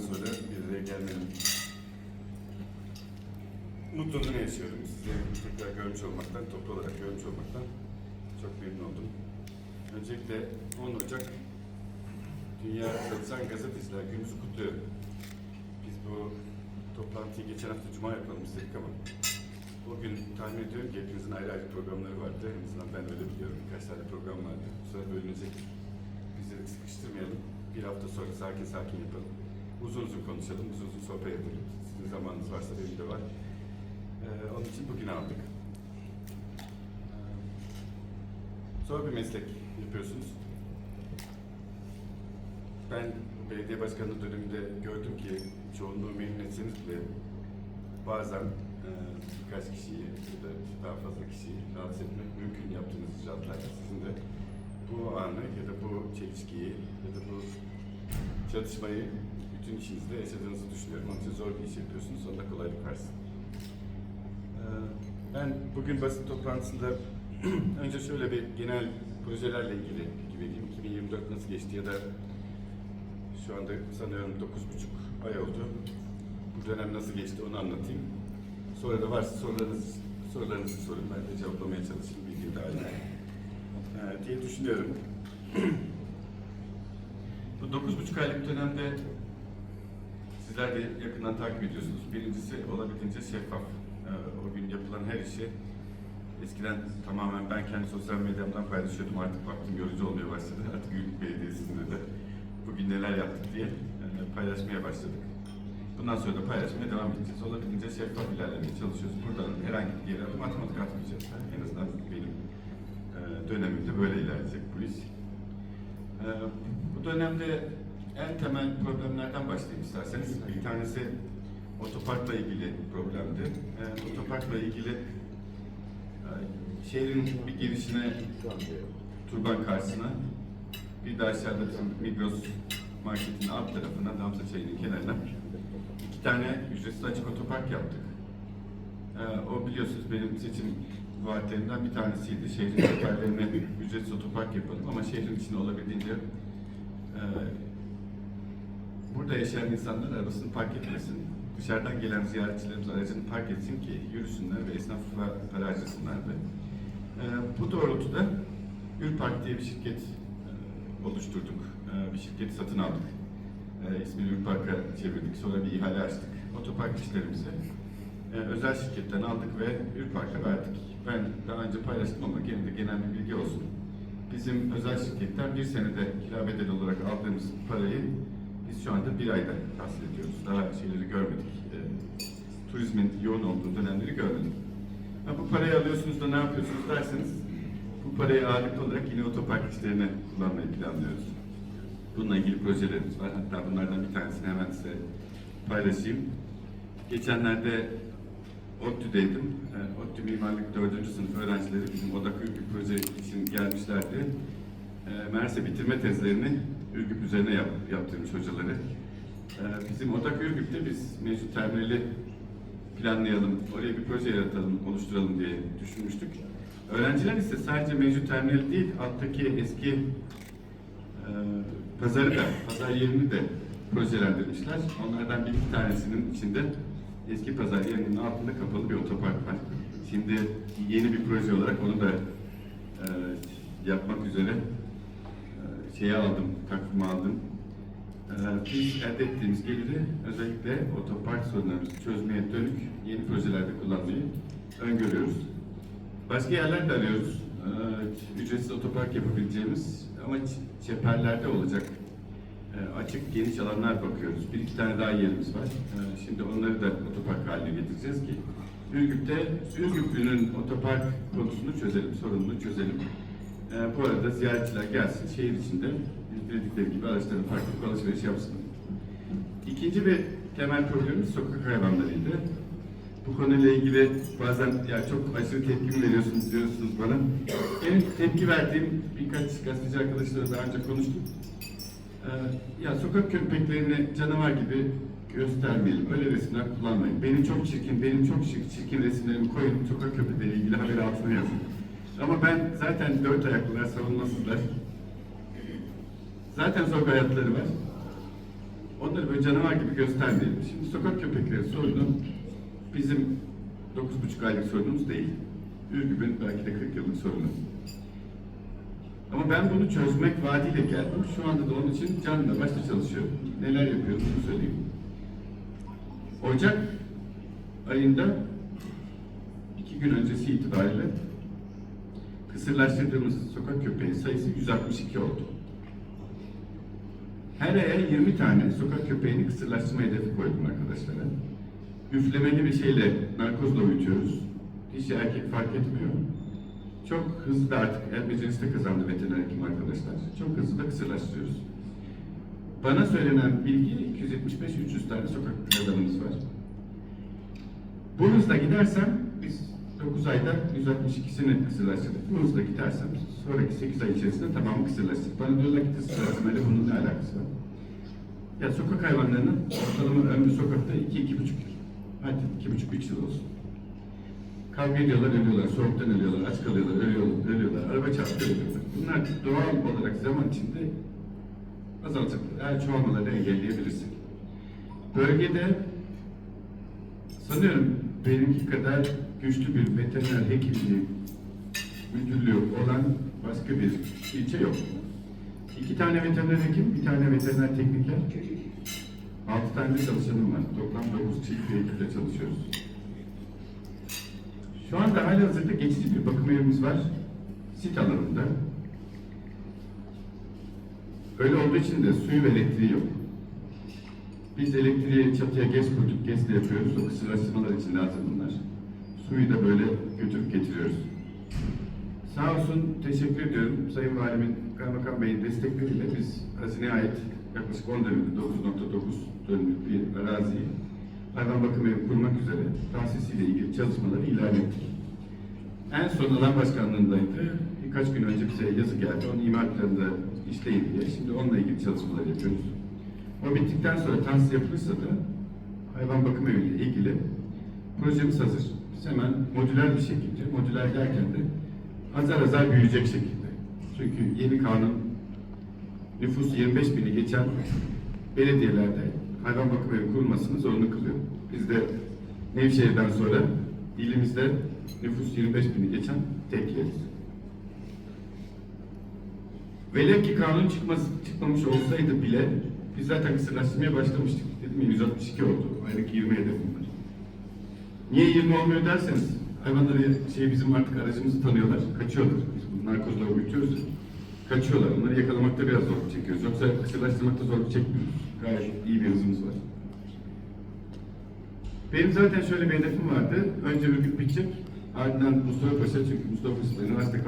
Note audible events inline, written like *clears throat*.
sonra bir araya gelmenin mutluluğunu yaşıyorum. Sizleri tekrar görmüş olmaktan, toplu olarak görmüş olmaktan çok memnun oldum. Öncelikle 10 Ocak Dünya Çalışan Gazeteciler Günümüzü kutluyorum. Biz bu toplantıyı geçen hafta Cuma yapalım istedik ama o gün tahmin ediyorum ki hepinizin ayrı ayrı programları vardı. En azından ben öyle biliyorum. Birkaç tane program vardı. Bu sefer bölünecek. Bizleri sıkıştırmayalım. Bir hafta sonra sakin sakin yapalım. Uzun uzun konuşalım, uzun uzun sohbet edelim. Sizin zamanınız varsa benim de var. Ee, onun için bugün aldık. Ee, zor bir meslek yapıyorsunuz. Ben belediye başkanlığı döneminde gördüm ki çoğunluğu memnun etseniz bile bazen e, birkaç kişiyi ya da daha fazla kişiyi rahatsız etmek mümkün yaptığınız icraatlarda sizin de bu anı ya da bu çelişkiyi ya da bu çatışmayı bütün işinizde yaşadığınızı düşünüyorum. Onun için zor bir iş yapıyorsunuz. Sonunda kolaylık versin. Ee, Ben bugün basın toplantısında *clears throat* önce şöyle bir genel projelerle ilgili bilgi vereyim. 2024 nasıl geçti ya da şu anda sanıyorum 9,5 ay oldu. Bu dönem nasıl geçti onu anlatayım. Sonra da varsa sorularınız, sorularınızı sorun. Ben de cevaplamaya çalışayım bilgi dahilinde. Ee, diye düşünüyorum. *clears throat* Bu 9,5 aylık dönemde sizler de yakından takip ediyorsunuz. Birincisi olabildiğince şeffaf. Ee, o gün yapılan her işi eskiden tamamen ben kendi sosyal medyamdan paylaşıyordum. Artık baktım yorucu olmaya başladı. *laughs* Artık Gülük Belediyesi'nde de bugün neler yaptık diye e, paylaşmaya başladık. Bundan sonra da paylaşmaya devam edeceğiz. Olabildiğince şeffaf ilerlemeye çalışıyoruz. Buradan herhangi bir yere adım atmadık atmayacağız. En azından benim e, dönemimde böyle ilerleyecek bu iş. E, bu dönemde en temel problemlerden başlayayım isterseniz. Bir tanesi otoparkla ilgili problemdi. E, otoparkla ilgili e, şehrin bir girişine Turban karşısına bir de aşağıda Migros marketin alt tarafına Damsa Çayı'nın kenarına iki tane ücretsiz açık otopark yaptık. Ee, o biliyorsunuz benim seçim vaatlerimden bir tanesiydi. Şehrin seferlerine ücretsiz otopark yapalım ama şehrin içinde olabildiğince e, burada yaşayan insanlar arabasını park etmesin. Dışarıdan gelen ziyaretçilerimiz aracını park etsin ki yürüsünler ve esnafla para harcasınlar ve e, bu doğrultuda Ürpark diye bir şirket e, oluşturduk. E, bir şirketi satın aldık. E, ismini Ürpark'a çevirdik. Sonra bir ihale açtık. Otopark işlerimizi e, özel şirketten aldık ve Ürpark'a verdik. Ben daha önce paylaştım ama gene de genel bir bilgi olsun. Bizim özel şirketten bir senede kira bedeli olarak aldığımız parayı biz şu anda bir ayda tahsil ediyoruz. Daha şeyleri görmedik. E, turizmin yoğun olduğu dönemleri görmedik. Ha, bu parayı alıyorsunuz da ne yapıyorsunuz derseniz bu parayı ağırlıklı olarak yine otopark işlerine kullanmayı planlıyoruz. Bununla ilgili projelerimiz var. Hatta bunlardan bir tanesini hemen size paylaşayım. Geçenlerde ODTÜ'deydim. E, ODTÜ Mimarlık 4. sınıf öğrencileri bizim Odak Ürgüp proje için gelmişlerdi. E, Merse bitirme tezlerini Ürgüp üzerine yap, yaptırmış hocaları. E, bizim Odak Ürgüp'te biz mevcut terminali planlayalım, oraya bir proje yaratalım, oluşturalım diye düşünmüştük. Öğrenciler ise sadece mevcut terminali değil, alttaki eski e, pazarı da, pazar yerini de projelendirmişler. Onlardan bir iki tanesinin içinde eski pazar yerinin altında kapalı bir otopark var. Şimdi yeni bir proje olarak onu da e, yapmak üzere şeye aldım, takvime aldım. E, biz elde ettiğimiz geliri özellikle otopark sorunlarımızı çözmeye dönük yeni projelerde kullanmayı öngörüyoruz. Başka yerler de arıyoruz. Ee, ücretsiz otopark yapabileceğimiz ama çeperlerde olacak e, açık geniş alanlar bakıyoruz. Bir iki tane daha yerimiz var. Ee, şimdi onları da otopark haline getireceğiz ki Ürgüp'te Ürgüplü'nün otopark konusunu çözelim, sorununu çözelim. Ee, bu arada ziyaretçiler gelsin, şehir içinde dedikleri gibi araçların edip alışveriş yapsın. İkinci bir temel problemimiz sokak hayvanlarıydı. Bu konuyla ilgili bazen ya çok aşırı tepki veriyorsunuz diyorsunuz bana. Benim tepki verdiğim birkaç gazeteci arkadaşlarla daha önce konuştum. Ee, ya sokak köpeklerini canavar gibi göstermeyelim. Öyle resimler kullanmayın. Benim çok çirkin, benim çok çirkin resimlerimi koyun. Sokak köpekleriyle ilgili haber altına yazın. Ama ben zaten dört ayaklılar, savunmasızlar. Zaten zor hayatları var. onları böyle canavar gibi göstermeyelim. Şimdi sokak köpekleri sorunu bizim 9,5 aylık sorunumuz değil. Ürgüp'ün belki de 40 yıllık sorunu. Ama ben bunu çözmek vaadiyle geldim. Şu anda da onun için canla başla çalışıyorum. Neler yapıyorum bunu söyleyeyim. Ocak ayında iki gün öncesi itibariyle kısırlaştırdığımız sokak köpeği sayısı 162 oldu. Her aya 20 tane sokak köpeğini kısırlaştırma hedefi koydum arkadaşlara. Üflemeli bir şeyle narkozla uyutuyoruz. Dişi erkek fark etmiyor. Çok hızlı da artık el becerisi kazandı veteriner hekim arkadaşlar. Çok hızlı da kısırlaştırıyoruz. Bana söylenen bilgi 275-300 tane sokak hayvanımız var. Bu hızla gidersem 9 ayda 162'sini kısırlaştırdık. Bu hızla gidersem sonraki 8 ay içerisinde tamamı kısırlaştırdık. Bana diyorlar ki kısırlaştırmayla bunun ne alakası var? Ya sokak hayvanlarının ortalama ömrü sokakta 2-2,5 yıl. Hadi 2,5-3 yıl olsun. Kavga ediyorlar, ölüyorlar. Soğuktan ölüyorlar, aç kalıyorlar, ölüyorlar, ölüyorlar. Araba çarptı, ölüyorlar. Bunlar doğal olarak zaman içinde azaltacaklar. Eğer çoğalmaları engelleyebilirsek. Bölgede sanıyorum benimki kadar güçlü bir veteriner hekimliği müdürlüğü olan başka bir ilçe yok. İki tane veteriner hekim, bir tane veteriner tekniker, altı tane de çalışanım var. Toplam dokuz çift bir ekiple çalışıyoruz. Şu anda hali hazırda geçici bir bakım evimiz var. Sit alanında. Öyle olduğu için de suyu ve elektriği yok. Biz elektriği çatıya gez kurduk, gezle yapıyoruz. O kısırlaştırmalar için lazım bunlar. Suyu da böyle götürüp getiriyoruz. Sağ olsun, teşekkür ediyorum. Sayın Valimin, Kaymakam Bey'in destekleriyle biz hazineye ait yaklaşık 10 dönümlük, 9.9 dönümlük bir araziyi hayvan bakım evi kurmak üzere tahsisiyle ilgili çalışmaları ilan ettik. En son alan başkanlığındaydı. Birkaç gün önce bize yazı geldi. Onun imar planında işleyin diye. Şimdi onunla ilgili çalışmalar yapıyoruz. O bittikten sonra tahsis yapılırsa da hayvan bakım eviyle ilgili projemiz hazır. Hemen modüler bir şekilde, modüler derken de azar azar büyüyecek şekilde. Çünkü yeni kanun nüfus 25 bini geçen belediyelerde hayvan bakım evi kurulmasını zorunlu kılıyor. Biz de Nevşehir'den sonra ilimizde nüfus 25 bini geçen tek yeriz. Velev ki kanun çıkması, çıkmamış olsaydı bile biz zaten kısırlaştırmaya başlamıştık. Dedim ya 162 oldu. Aylık 20 hedefim var. Niye 20 olmuyor derseniz hayvanları şey bizim artık aracımızı tanıyorlar. Kaçıyorlar. Biz bu narkozla uyutuyoruz. Kaçıyorlar. Onları yakalamakta biraz zorluk çekiyoruz. Yoksa kısırlaştırmakta zorluk çekmiyoruz. Gayet iyi bir hızımız var. Benim zaten şöyle bir hedefim vardı. Önce Ürgüp bitecek. Ardından Mustafa Paşa çünkü Mustafa Paşa üniversite